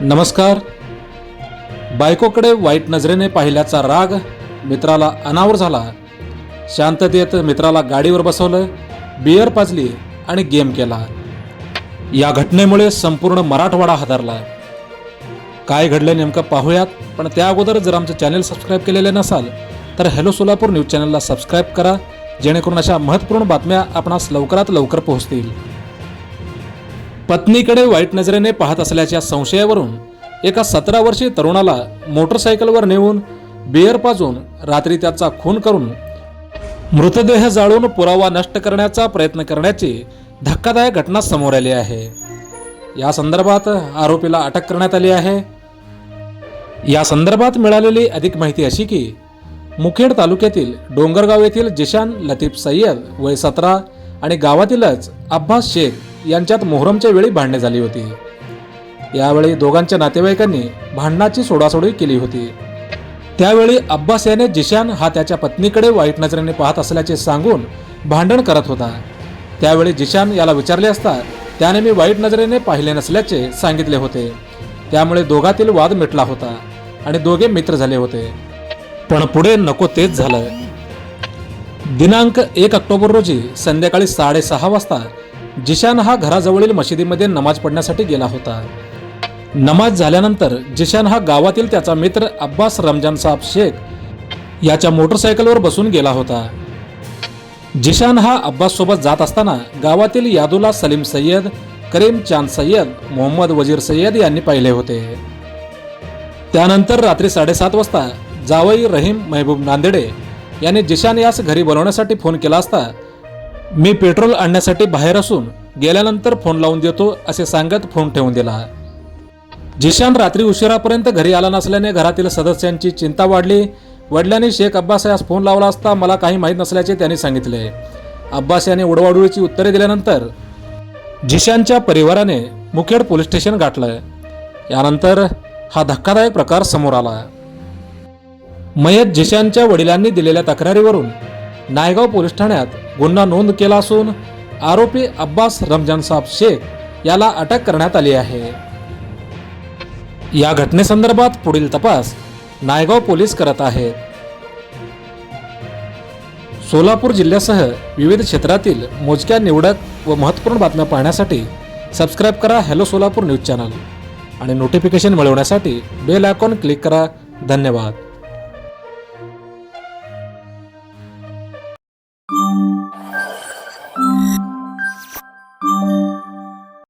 नमस्कार. बायकोकडे वाईट नजरेने पाहिल्याचा राग मित्राला अनावर झाला. शांततेत मित्राला गाडीवर बसवलं बियर पाजली आणि गेम केला. या घटनेमुळे संपूर्ण मराठवाडा हादरला. काय घडलं नेमकं पाहूयात पण त्या अगोदर जर आमचं चॅनल सबस्क्राईब केलेले नसाल तर हॅलो सोलापूर न्यूज चॅनलला सबस्क्राईब करा जेणेकरून अशा महत्त्वपूर्ण बातम्या आपणास लवकरात लवकर पोहोचतील. पत्नीकडे वाईट नजरेने पाहत असल्याच्या संशयावरून एका सतरा वर्षीय तरुणाला मोटरसायकलवर नेऊन बियर पाजून रात्री त्याचा खून करून मृतदेह जाळून पुरावा नष्ट करण्याचा प्रयत्न करण्याची धक्कादायक घटना समोर आली आहे. या संदर्भात आरोपीला अटक करण्यात आली आहे. या संदर्भात मिळालेली अधिक माहिती अशी की मुखेड तालुक्यातील डोंगरगाव येथील जिशान लतीफ सय्यद वय सतरा आणि गावातीलच अब्बास शेख यांच्यात मोहरमच्या वेळी भांडणे झाली होती. यावेळी दोघांच्या नातेवाईकांनी भांडणाची सोडासोडी केली होती. त्यावेळी अब्बास याने जिशान हा त्याच्या पत्नीकडे वाईट नजरेने पाहत असल्याचे सांगून भांडण करत होता. त्यावेळी जिशान याला विचारले असता त्याने मी वाईट नजरेने पाहिले नसल्याचे सांगितले होते. त्यामुळे दोघातील वाद मिटला होता आणि दोघे मित्र झाले होते. पण पुढे नको तेच झालं. दिनांक एक ऑक्टोबर रोजी संध्याकाळी साडेसहा वाजता जिशान हा घराजवळील मशिदीमध्ये नमाज पडण्यासाठी गेला होता. नमाज झाल्यानंतर जिशान हा गावातील त्याचा मित्र अब्बास रमजान साहब शेख याच्या मोटरसायकलवर बसून गेला होता. जिशान हा अब्बास सोबत जात असताना गावातील यादुला सलीम सय्यद करीम चांद सय्यद मोहम्मद वजीर सय्यद यांनी पाहिले होते. त्यानंतर रात्री साडेसात वाजता जावई रहीम महबूब नांदेडे यांनी जिशान यास घरी बोलवण्यासाठी फोन केला असता मी पेट्रोल आणण्यासाठी बाहेर असून गेल्यानंतर फोन लावून देतो असे सांगत फोन ठेवून दिला. जिशान रात्री उशिरापर्यंत घरी आला नसल्याने घरातील सदस्यांची चिंता वाढली. वडिलांनी शेख अब्बास यास फोन लावला असता मला काही माहीत नसल्याचे त्यांनी सांगितले. अब्बास याने उडवाडुळीची उत्तरे दिल्यानंतर जिशानच्या परिवाराने मुखेड पोलीस स्टेशन गाठलं. यानंतर हा धक्कादायक प्रकार समोर आला. मयत जिशानच्या वडिलांनी दिलेल्या तक्रारीवरून नायगाव पोलीस ठाण्यात गुन्हा नोंद केला असून आरोपी अब्बास रमजान साहब शेख याला अटक करण्यात आली आहे. या घटनेसंदर्भात पुढील तपास नायगाव पोलीस करत आहेत. सोलापूर जिल्ह्यासह विविध क्षेत्रातील मोजक्या निवडक व महत्त्वपूर्ण बातम्या पाहण्यासाठी सबस्क्राईब करा हॅलो सोलापूर न्यूज चॅनल आणि नोटिफिकेशन मिळवण्यासाठी बेल आयकॉन क्लिक करा. धन्यवाद.